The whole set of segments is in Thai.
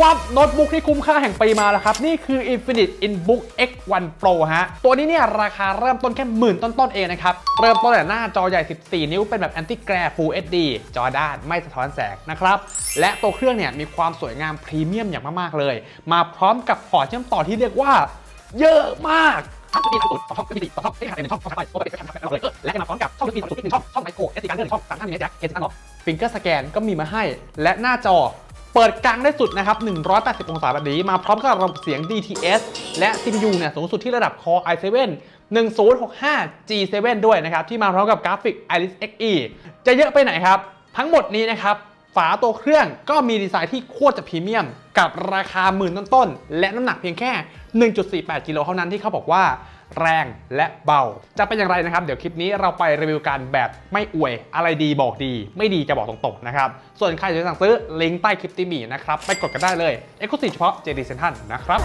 วับโน้ตบุ๊กที่คุ้มค่าแห่งปีมาแล้วครับ นี่คือ Infinite InBook X1 Pro ฮะ ตัวนี้เนี่ยราคาเริ่มต้นแค่หมื่นต้นๆเองนะครับ เริ่มต้นแต่หน้าจอใหญ่ 14 นิ้วเป็นแบบ Anti Glare Full HD จอด้านไม่สะท้อนแสงนะครับ และตัวเครื่องเนี่ยมีความสวยงามพรีเมียมอย่างมากๆเลย มาพร้อมกับพอร์ตเชื่อมต่อที่เรียกว่า เยอะมากทั้งที่สุดต่อช่องที่ต่อช่องที่หายในช่องช่องไปโอ้ไปเป็นช่องเลยและมาพร้อมกับช่องที่สุดที่หนึ่งช่องช่องไมโครเอสดีการเลื่อนช่องสามท่านนี้แจ็คเอสดีการล็อกฟิงเกอร์สแกนก็มีมาให้ และหน้าจอ เปิดกลางได้สุดนะครับ 180 องศาแบบนี้ มาพร้อมกับระบบเสียง DTS และ CPU เนี่ยสูงสุดที่ระดับ Core i7 1065 G7 ด้วยนะครับ ที่มาพร้อมกับกราฟิก Iris Xe จะเยอะไปไหนครับ ทั้งหมดนี้นะครับฝาตัวเครื่องก็มีดีไซน์ที่โคตรจะพรีเมียม กับราคาหมื่นต้นๆและน้ำหนักเพียงแค่ 1.48 กิโลเท่านั้นที่เขาบอกว่า แรงและเบา จะเป็นอย่างไรนะครับ เดี๋ยวคลิปนี้เราไปรีวิวกันแบบไม่อวย อะไรดีบอกดี ไม่ดีจะบอกตรงๆนะครับ ส่วนใครจะสั่งซื้อลิงก์ใต้คลิปที่มีนะครับ ไปกดกันได้เลยเอ็กซ์คลูซีฟเฉพาะ JD Central นะครับ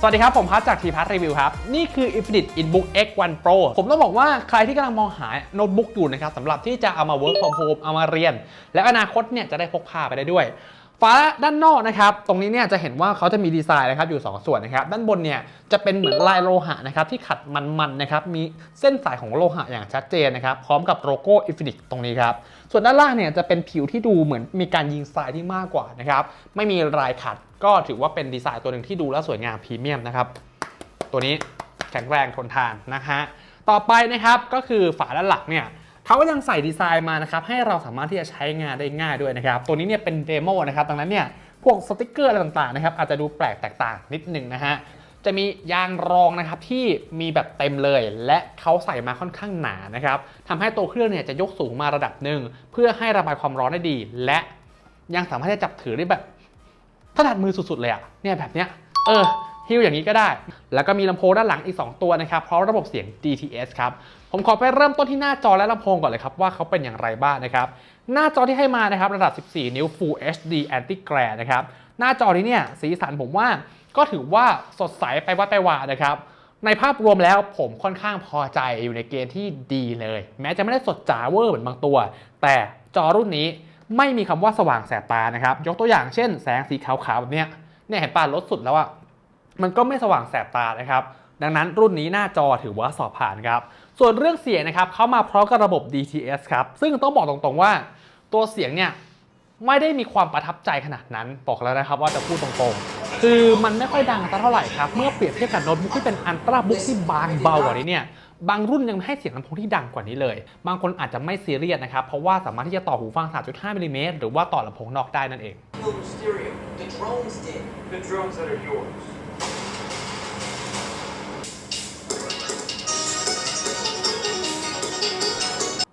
สวัสดีครับ ผมพัทจากทีพัทรีวิวครับ นี่คือ Infinite InBook X1 Pro ผมต้องบอกว่าใครที่กำลังมองหาโน้ตบุ๊กอยู่นะครับสำหรับที่จะเอามา work from home เอามาเรียน และอนาคตเนี่ยจะได้พกพาไปได้ด้วย ฝาด้านนอกนะครับ ตรงนี้เนี่ยจะเห็นว่าเขาจะมีดีไซน์นะครับอยู่ 2 ส่วนนะครับ ด้านบนเนี่ยจะเป็นเหมือนลายโลหะนะครับที่ขัดมันๆนะครับ มีเส้นสายของโลหะอย่างชัดเจนนะครับ พร้อมกับโลโก้ Infinite ตรงนี้ครับ ส่วนด้านล่างเนี่ยจะเป็นผิวที่ดูเหมือนมีการยิงทรายที่มากกว่านะครับ ไม่มีลายขัด ก็ถือว่าเป็นดีไซน์ตัวหนึ่งที่ดูแล้วสวยงามพรีเมียมนะครับ ตัวนี้แข็งแรงทนทานนะฮะ ต่อไปนะครับก็คือฝาด้านหลังเนี่ย เขาก็ยังใส่ดีไซน์มานะครับให้เราสามารถที่จะใช้งานได้ง่ายด้วยนะครับ ตัวนี้เนี่ยเป็นเดโมนะครับดังนั้นเนี่ยพวกสติกเกอร์อะไรต่างๆนะครับอาจจะดูแปลกแตกต่างนิดหนึ่งนะฮะจะมียางรองนะครับที่มีแบบเต็มเลย และเขาใส่มาค่อนข้างหนานะครับทำให้ตัวเครื่องเนี่ยจะยกสูงมาระดับหนึ่งเพื่อให้ระบายความร้อนได้ดี และยังสามารถที่จะจับถือได้แบบถนัดมือสุดๆเลยอะเนี่ยแบบเนี้ยเออ ฮิวอย่างนี้ก็ได้ แล้วก็มีลำโพงด้านหลังอีก 2 ตัวนะครับพราะระบบเสียง DTS ครับ ผมขอไปเริ่มต้นที่หน้าจอและลำโพงก่อนเลยครับ ว่าเขาเป็นอย่างไรบ้างนะครับ หน้าจอที่ให้มานะครับระดับ 14 นิ้ว Full HD Anti Glare นะครับ หน้าจอนี้เนี่ยสีสันผมว่าก็ถือว่าสดใสไปวัดไปวานะครับในภาพรวมแล้วผมค่อนข้างพอใจอยู่ในเกณฑ์ที่ดีเลย แม้จะไม่ได้สดจ๋าเวอร์เหมือนบางตัว แต่จอรุ่นนี้ไม่มีคำว่าสว่างแสบตานะครับ ยกตัวอย่างเช่น แสงสีขาวๆแบบเนี้ยเนี่ยเห็นป่ะลดสุดแล้วอะ มันก็ไม่สว่างแสบตานะครับ ดังนั้นรุ่นนี้หน้าจอถือว่าสอบผ่านครับ ส่วนเรื่องเสียงนะครับเขามาพร้อมกับระบบ DTS ครับ ซึ่งต้องบอกตรงๆว่า ตัวเสียงเนี่ยไม่ได้มีความประทับใจขนาดนั้นบอกแล้วนะครับว่าจะพูดตรงๆ คือมันไม่ค่อยดังเท่าไหร่ครับ เมื่อเปรียบเทียบกับโน้ตบุ๊กที่เป็นอันตราบุ๊กที่บางเบากว่านี้เนี่ยบางรุ่นยังให้เสียงลำโพงที่ดังกว่านี้เลย บางคนอาจจะไม่ซีเรียสนะครับ เพราะว่าสามารถที่จะต่อหูฟัง 3.5 มิลลิเมตรหรือว่าต่อลำโพงนอกได้นั่นเอง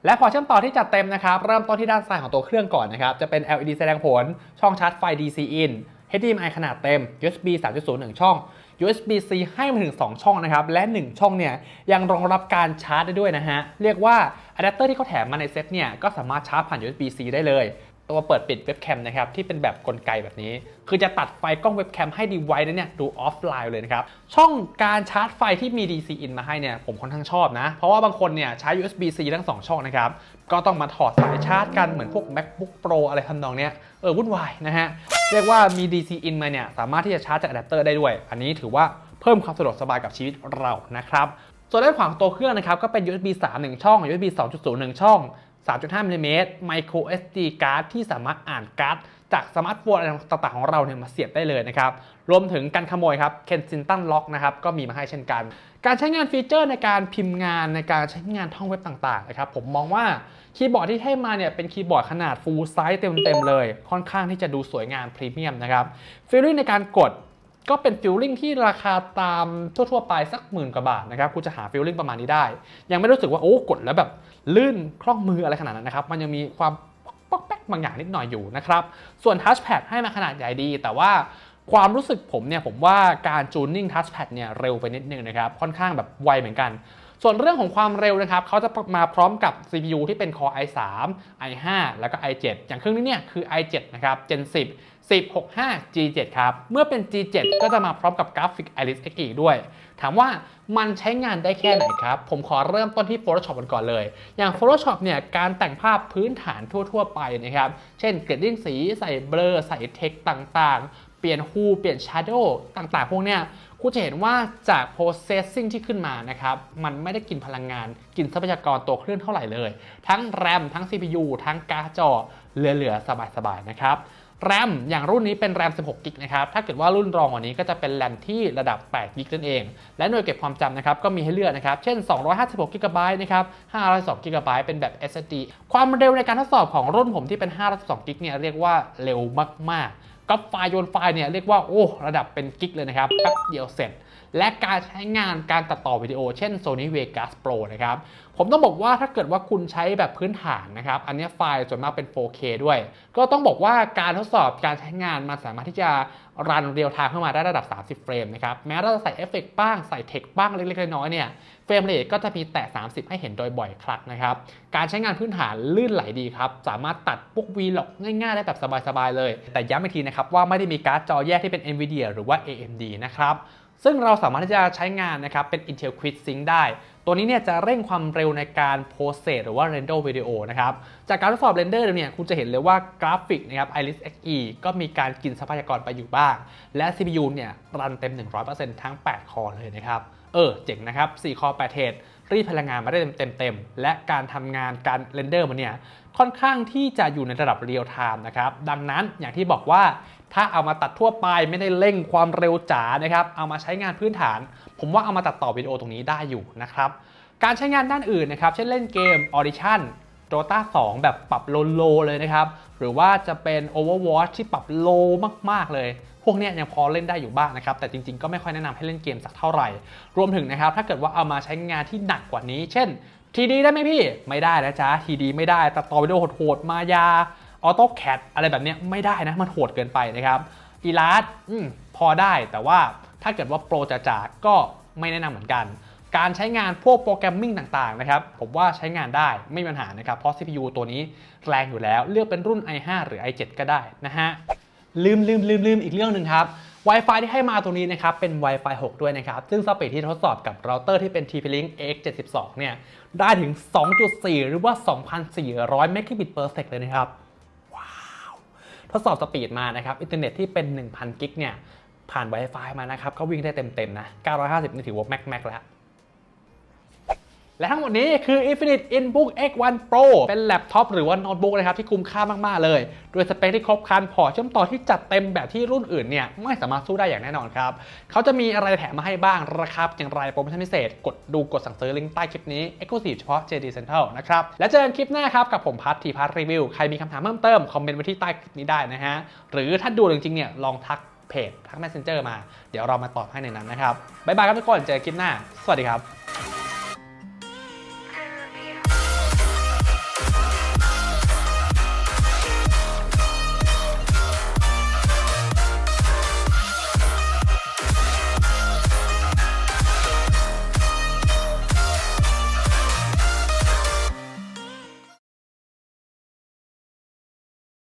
และพอเชื่อมต่อที่จัดเต็มนะครับ เริ่มต้นที่ด้านซ้ายของตัวเครื่องก่อนนะครับ จะเป็น LED แสดงผล ช่องชาร์จไฟ DC in HDMI ขนาดเต็ม USB 3.0 1 ช่อง USB-C ให้มาถึง 2 ช่องนะครับ และ 1 ช่องเนี่ยยังรองรับการชาร์จได้ด้วยนะฮะ เรียกว่าอะแดปเตอร์ที่เขาแถมมาในเซ็ตเนี่ยก็สามารถชาร์จผ่าน USB-C ได้เลย ตัวเปิดปิดเว็บแคมนะครับที่เป็นแบบกลไกแบบนี้ คือจะตัดไฟกล้องเว็บแคมให้ดีไวนั้นเนี่ยดูออฟไลน์เลยนะครับ ช่องการชาร์จไฟที่มี DC in มาให้เนี่ยผมค่อนข้างชอบนะ เพราะว่าบางคนเนี่ยใช้ USB-C ทั้ง 2 ช่องนะครับ ก็ต้องมาถอดสายชาร์จกันเหมือนพวก MacBook Pro อะไรทำนองเนี้ยเออวุ่นวายนะฮะ เรียกว่ามี DC in มาเนี่ยสามารถที่จะชาร์จจากอะแดปเตอร์ได้ด้วย อันนี้ถือว่าเพิ่มความสะดวกสบายกับชีวิตเรานะครับส่วนด้านขวาของตัวเครื่องนะครับก็เป็น USB 3 1 ช่อง USB 2.0 1 ช่อง 3.5มิลลิเมตร micro SD card ที่สามารถอ่านการ์ดจากสมาร์ทโฟนอะไรต่างๆของเราเนี่ยมาเสียบได้เลยนะครับ รวมถึงการขโมยครับ Kensington Lock นะครับ ก็มีมาให้เช่นกัน การใช้งานฟีเจอร์ในการพิมพ์งานในการใช้งานท่องเว็บต่างๆนะครับ ผมมองว่าคีย์บอร์ดที่ให้มาเนี่ยเป็นคีย์บอร์ดขนาด full size เต็มๆเลย ค่อนข้างที่จะดูสวยงามพรีเมียมนะครับฟีลลิ่งในการกด ก็เป็นฟิลลิ่งที่ราคาตามทั่วๆไปสักหมื่นกว่าบาทนะครับคุณจะหาฟิลลิ่งประมาณนี้ได้ ยังไม่รู้สึกว่าโอ้กดแล้วแบบลื่นคล่องมืออะไรขนาดนั้นนะครับ มันยังมีความป๊อกแป๊กบางอย่างนิดหน่อยอยู่นะครับ ส่วนทัชแพดให้มาขนาดใหญ่ดี แต่ว่าความรู้สึกผมเนี่ยผมว่าการจูนนิ่งทัชแพดเนี่ยเร็วไปนิดนึงนะครับ ค่อนข้างแบบไวเหมือนกัน ส่วนเรื่องของความเร็วนะครับเขาจะมาพร้อมกับ CPU ที่เป็น Core i3 i5 แล้วก็ i7 อย่างเครื่องนี้เนี่ยคือ i7 นะครับ Gen 10 1065 G7 ครับ เมื่อเป็น G7 ก็จะมาพร้อมกับกราฟิก Iris X อีกด้วย ถามว่ามันใช้งานได้แค่ไหนครับ ผมขอเริ่มต้นที่ Photoshop กันก่อนเลย อย่าง Photoshop เนี่ย การแต่งภาพพื้นฐานทั่ว ๆ ไปนะครับ เช่นเกรดดิ้งสี ใส่เบลอ ใส่เทคต่างๆ เปลี่ยนฮูเปลี่ยน Shadow ต่างๆ พวกเนี้ยคุณจะเห็นว่าจาก processing ที่ขึ้นมานะครับ มันไม่ได้กินพลังงาน กินทรัพยากรตัวเครื่องเท่าไหร่เลย ทั้ง RAM ทั้ง CPU ทั้งการ์ดจอ เหลือๆ สบายๆ นะครับแรมอย่างรุ่นนี้เป็นแรม16กิกนะครับ ถ้าเกิดว่ารุ่นรองกว่านี้ก็จะเป็นแรมที่ระดับ8กิกนั่นเอง และหน่วยเก็บความจำนะครับก็มีให้เลือกนะครับ เช่น 256กิกะไบต์นะครับ 512กิกะไบต์เป็นแบบ SSD ความเร็วในการทดสอบของรุ่นผมที่เป็น 512กิกเนี่ยเรียกว่าเร็วมากๆ ก็ไฟล์โยนไฟล์เนี่ยเรียกว่าโอ้ระดับเป็นกิกเลยนะครับแป๊บเดียวเสร็จ และการใช้งานการตัดต่อวิดีโอเช่น Sony Vegas Pro นะครับ ผมต้องบอกว่าถ้าเกิดว่าคุณใช้แบบพื้นฐานนะครับ อันนี้ไฟล์ส่วนมากเป็น 4K ด้วย ก็ต้องบอกว่าการทดสอบการใช้งานมันสามารถที่จะรันเรียลไทม์เข้ามาได้ระดับ 30 เฟรมนะครับ แม้เราจะใส่เอฟเฟกต์บ้างใส่เทคบ้างเล็กๆน้อยๆเนี่ยเฟรมเรทก็จะมีแต่ 30 ให้เห็นโดยบ่อยครั้งนะครับ การใช้งานพื้นฐานลื่นไหลดีครับ สามารถตัดพวก Vlog ง่ายๆ ได้แบบสบายๆเลย แต่ย้ำอีกทีนะครับว่าไม่ได้มีการ์ดจอแยกที่เป็น NVIDIA หรือว่า AMD นะครับซึ่งเราสามารถที่จะใช้งานนะครับเป็น Intel QuickSync ได้ ตัวนี้เนี่ยจะเร่งความเร็วในการโพสเซสหรือว่าเรนเดอร์วิดีโอนะครับ จากการทดสอบเรนเดอร์เนี่ยคุณจะเห็นเลยว่ากราฟิกนะครับ Iris Xe ก็มีการกินทรัพยากรไปอยู่บ้าง และ CPU เนี่ยรันเต็ม 100%ทั้ง 8 คอเลยนะครับ เออ เจ๋งนะครับ 4 คอ 8 เทรดรีดพลังงานมาได้เต็มๆและการทำงานการเรนเดอร์มันเนี่ยค่อนข้างที่จะอยู่ในระดับเรียลไทม์นะครับ ดังนั้นอย่างที่บอกว่าถ้าเอามาตัดทั่วไปไม่ได้เร่งความเร็วจ๋านะครับ เอามาใช้งานพื้นฐาน ผมว่าเอามาตัดต่อวิดีโอตรงนี้ได้อยู่นะครับ การใช้งานด้านอื่นนะครับ เช่นเล่นเกม Audition Dota 2 แบบปรับโลโลเลยนะครับ หรือว่าจะเป็น Overwatch ที่ปรับโลมากๆเลย พวกเนี้ยยังพอเล่นได้อยู่บ้างนะครับแต่จริงๆก็ไม่ค่อยแนะนำให้เล่นเกมสักเท่าไหร่ รวมถึงนะครับถ้าเกิดว่าเอามาใช้งานที่หนักกว่านี้ เช่นทีดีได้ไหมพี่ไม่ได้นะจ๊ะทีดีไม่ได้ตัดต่อวิดีโอโหดๆมายาออโต้แคดอะไรแบบนี้ไม่ได้นะมันโหดเกินไปนะครับอีลาสพอได้แต่ว่าถ้าเกิดว่าโปรจ๋าๆก็ไม่แนะนำเหมือนกัน การใช้งานพวกโปรแกรมมิ่งต่างๆนะครับผมว่าใช้งานได้ไม่มีปัญหานะครับเพราะ CPU ตัวนี้แรงอยู่แล้วเลือกเป็นรุ่น i5 หรือ i7 ก็ได้นะฮะ ลืมลืมลืมลืมอีกเรื่องหนึ่งครับ Wi-Fi ที่ให้มาตรงนี้นะครับ เป็น Wi-Fi 6 ด้วยนะครับ ซึ่งสปีดที่ทดสอบกับเราเตอร์ที่เป็น TP-Link X72 เนี่ย ได้ถึง 2.4 หรือว่า 2,400 Mbit per sec เลยนะครับ ว้าว ทดสอบสปีดมานะครับ อินเทอร์เน็ตที่เป็น 1,000 กิกเนี่ย ผ่าน Wi-Fi มานะครับ ก็วิ่งได้เต็มๆนะ 950 นี่ถือว่าแม็กแม็กแล้ว และทั้งหมดนี้คือ Infinite InBook X1 Pro เป็นแล็ปท็อปหรือว่าโน้ตบุ๊กนะครับที่คุ้มค่ามากๆเลย โดยสเปคที่ครบครันพอเชื่อมต่อที่จัดเต็มแบบที่รุ่นอื่นเนี่ยไม่สามารถสู้ได้อย่างแน่นอนครับ เขาจะมีอะไรแถมมาให้บ้าง ราคาอย่างไรโปรโมชั่นพิเศษ กดดูกดสั่งซื้อลิงก์ใต้คลิปนี้ Exclusive เฉพาะ JD Central นะครับ แล้วเจอกันคลิปหน้าครับกับผมพัททีพัทรีวิว ใครมีคำถามเพิ่มเติมคอมเมนต์ไว้ที่ใต้คลิปนี้ได้นะฮะ หรือถ้าดูจริงๆเนี่ยลองทักเพจทัก Messenger มา เดี๋ยวเรามาตอบให้ในนั้นนะครับบ๊ายบายครับทุกคนเจอกันคลิปหน้า สวัสดีครับ